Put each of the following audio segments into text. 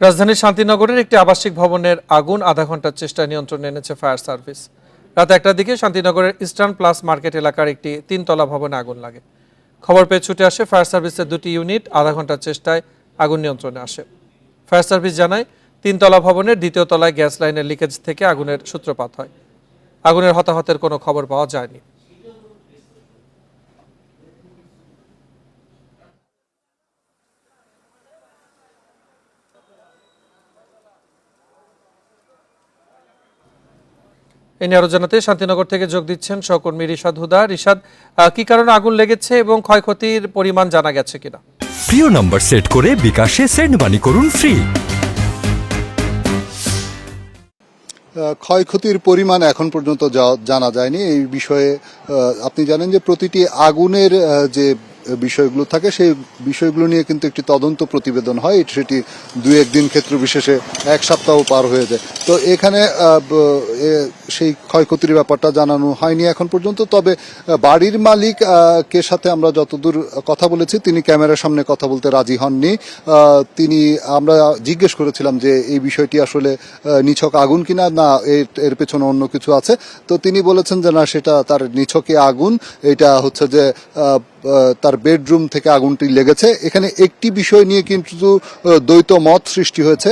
রাজধানীর শান্তিনগরের একটি আবাসিক ভবনের আগুন আধা ঘণ্টার চেষ্টায় নিয়ন্ত্রণে এনেছে ফায়ার সার্ভিস। রাত একটার দিকে শান্তিনগরের ইস্টার্ন প্লাস মার্কেট এলাকার একটি তিনতলা ভবনে আগুন লাগে। খবর পেয়ে ছুটে আসে ফায়ার সার্ভিসের দুটি ইউনিট আধা ঘণ্টার চেষ্টায় আগুন নিয়ন্ত্রণে আসে। ফায়ার সার্ভিস জানায়, তিনতলা ভবনের দ্বিতীয় তলায় গ্যাস লাইনের লিকেজ থেকে আগুনের সূত্রপাত হয়। আগুনের হতাহতের কোনো খবর পাওয়া যায়নি। এ নিয়ে আরও জানাতে শান্তিনগর থেকে যোগ দিচ্ছেন সহকর্মী রিশাদ হুদা। রিশাদ কি কারণে আগুন লেগেছে এবং ক্ষয়ক্ষতির পরিমাণ জানা গেছে কিনা? প্রিয় নম্বর সেট করে বিকাশে সেন্ড মানি করুন ফ্রি। ক্ষয়ক্ষতির পরিমাণ এখন পর্যন্ত জানা যায়নি। এই বিষয়ে আপনি জানেন যে প্রতিটি আগুনের যে বিষয়গুলো থাকে সেই বিষয়গুলো নিয়ে কিন্তু একটি তদন্ত প্রতিবেদন হয়। এটি- সেটি দু একদিন ক্ষেত্র বিশেষে এক সপ্তাহ পার হয়ে যায়। তো এখানে এ- সেই ক্ষয়ক্ষতির ব্যাপারটা জানানো হয়নি এখন পর্যন্ত। তবে বাড়ির মালিক কে সাথে আমরা যতদূর কথা বলেছি, তিনি ক্যামেরার সামনে কথা বলতে রাজি হননি। তিনি, আমরা জিজ্ঞেস করেছিলাম যে এই বিষয়টি আসলে নিছক আগুন কিনা, না, এর পেছনে অন্য কিছু আছে। তো তিনি বলেছেন যে না, সেটা তার নিছকে আগুন। এটা হচ্ছে যে তার বেডরুম থেকে আগুনটি লেগেছে। এখানে একটি বিষয় নিয়ে কিন্তু দ্বৈত মত সৃষ্টি হয়েছে।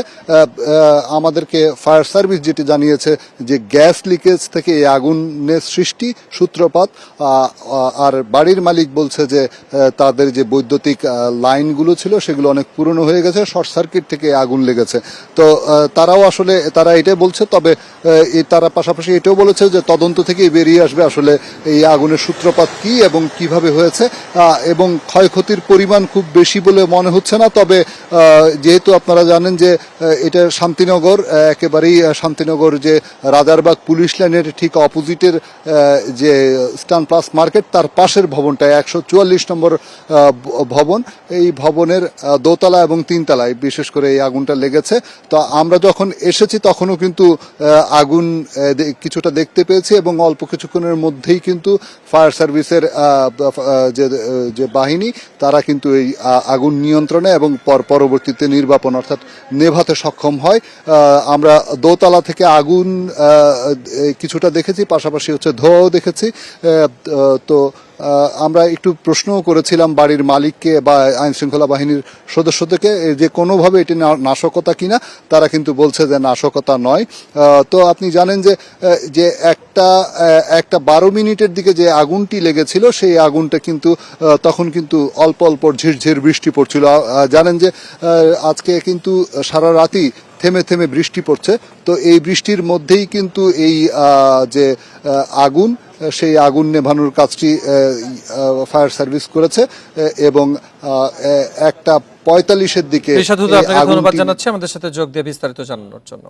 আমাদেরকে ফায়ার সার্ভিস যেটি জানিয়েছে যে গ্যাস লিকেজ থেকে এই আগুনের সৃষ্টি, সূত্রপাত আর বাড়ির মালিক বলছে যে তাদের যে বৈদ্যুতিক লাইনগুলো ছিল সেগুলো অনেক পুরনো হয়ে গেছে, শর্ট সার্কিট থেকে আগুন লেগেছে। তো তারাও আসলে, তারা এটাই বলছে, তবে তারা পাশাপাশি এটাও বলেছে যে তদন্ত থেকেই বেরিয়ে আসবে আসলে এই আগুনের সূত্রপাত কি এবং কীভাবে হয়েছে। এবং ক্ষয়ক্ষতির পরিমাণ খুব বেশি বলে মনে হচ্ছে না, তবে যেহেতু আপনারা জানেন যে এটা শান্তিনগর একেবারেই শান্তিনগর যে রাজারবাগ পুলিশ লাইনের ঠিক অপোজিটের যে স্টান প্লাস মার্কেট, তার পাশের ভবনটা, একশো চুয়াল্লিশ নম্বর ভবন। এই ভবনের দোতলা এবং তিনতলায় বিশেষ করে এই আগুনটা লেগেছে। তো আমরা যখন এসেছি, তখনও কিন্তু আগুন কিছুটা দেখতে পেয়েছি এবং অল্প কিছুক্ষণের মধ্যেই কিন্তু ফায়ার সার্ভিসের যে বাহিনী, তারা কিন্তু এই আগুন নিয়ন্ত্রণে এবং পর, পরবর্তীতে নির্বাপন, অর্থাৎ নেভাতে সক্ষম হয়। আমরা দোতলা থেকে আগুন কিছুটা দেখেছি, পাশাপাশি হচ্ছে ধোঁয়াও দেখেছি। তো আমরা একটু প্রশ্নও করেছিলাম বাড়ির মালিককে বা আইন শৃঙ্খলা বাহিনীর সদস্যদেরকে যে কোনোভাবে এটি নাশকতা কিনা, তারা কিন্তু বলছে যে নাশকতা নয়। তো আপনি জানেন যে যে একটা একটা বারো মিনিটের দিকে যে আগুনটি লেগেছিল, সেই আগুনটা কিন্তু তখন কিন্তু অল্প অল্প ঝিরঝির বৃষ্টি পড়ছিল। জানেন যে আজকে কিন্তু সারা রাতই থেমে থেমে বৃষ্টি পড়ছে। তো এই বৃষ্টির মধ্যেই কিন্তু এই যে আগুন সেই আগুন নেভানোর কাজটি ফায়ার সার্ভিস করেছে এবং একটা পঁয়তাল্লিশের দিকে ধন্যবাদ জানাচ্ছি। আমাদের সাথে যোগ দিয়ে বিস্তারিত জানানোর জন্য।